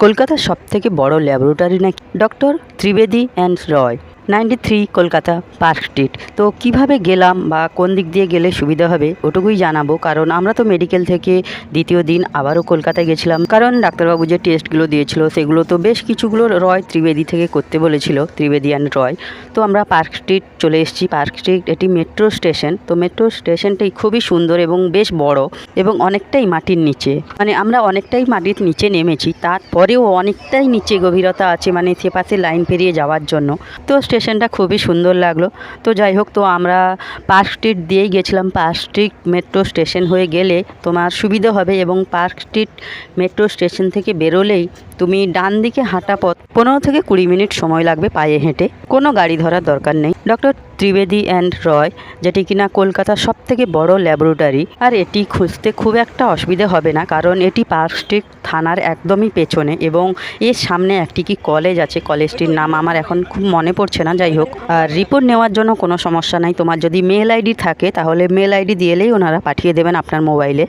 কলকাতার সবথেকে বড় ল্যাবরেটরি নাকি? Doctor Trivedi and Roy. Ninety three Kolkata Park Street. তো কীভাবে গেলাম বা কোন দিক দিয়ে গেলে সুবিধা হবে ওটুকুই জানাব, কারণ আমরা তো মেডিকেল থেকে দ্বিতীয় দিন আবারও কলকাতায় গেছিলাম। কারণ ডাক্তারবাবু যে টেস্টগুলো দিয়েছিল, সেগুলো তো বেশ কিছুগুলো রয় ত্রিবেদী থেকে করতে বলেছিল, ত্রিবেদী অ্যান্ড রয়। তো আমরা পার্ক স্ট্রিট চলে এসেছি। পার্ক স্ট্রিট এটি মেট্রো স্টেশন। তো মেট্রো স্টেশনটাই খুবই সুন্দর এবং বেশ বড় এবং অনেকটাই মাটির নিচে। মানে আমরা অনেকটাই মাটির নিচে নেমেছি। তারপরেও অনেকটাই নিচে গভীরতা আছে মানে সে পাশে লাইন পেরিয়ে যাওয়ার জন্য। তো স্টেশনটা খুবই সুন্দর লাগল। তো যাই হোক, তো আমরা পার্ক স্ট্রিট দিয়েই গেছিলাম। পার্ক স্ট্রিট মেট্রো স্টেশন হয়ে গেলে তোমার সুবিধা হবে এবং পার্ক স্ট্রিট মেট্রো স্টেশন থেকে বেরোলেই তুমি ডান দিকে হাঁটা পথ পনেরো থেকে কুড়ি মিনিট সময় লাগবে পায়ে হেঁটে। কোনো গাড়ি ধরার দরকার নেই। ডক্টর ত্রিবেদী অ্যান্ড রয়, যেটি কিনা কলকাতার সব থেকে বড় ল্যাবরেটরি, আর এটি খুঁজতে খুব একটা অসুবিধে হবে না, কারণ এটি পার্ক স্ট্রিট থানার একদমই পেছনে এবং এর সামনে একটি কি কলেজ আছে, কলেজটির নাম আমার এখন খুব মনে পড়ছে না, যাই হোক। আর রিপোর্ট নেওয়ার জন্য কোনো সমস্যা নাই। তোমার যদি মেল আইডি থাকে, তাহলে মেল আইডি দিয়েলেই ওনারা পাঠিয়ে দেবেন আপনার মোবাইলে